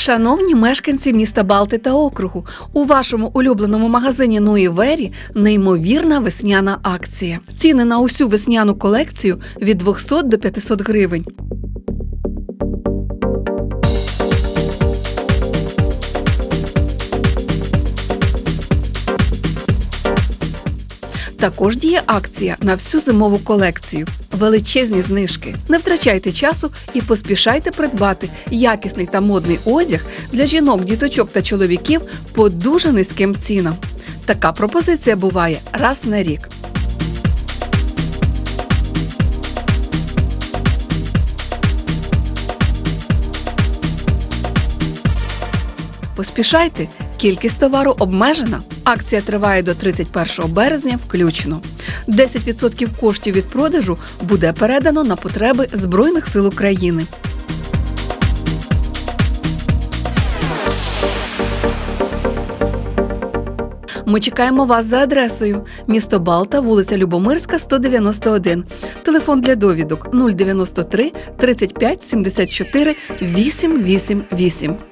Шановні мешканці міста Балти та округу, у вашому улюбленому магазині Нуївері неймовірна весняна акція. Ціни на усю весняну колекцію від 200 до 500 гривень. Також діє акція на всю зимову колекцію. Величезні знижки. Не втрачайте часу і поспішайте придбати якісний та модний одяг для жінок, діточок та чоловіків по дуже низьким цінам. Така пропозиція буває раз на рік. Поспішайте, кількість товару обмежена. Акція триває до 31 березня включно. 10% коштів від продажу буде передано на потреби Збройних сил України. Ми чекаємо вас за адресою місто Балта, вулиця Любомирська, 191. Телефон для довідок 093 35 74 888.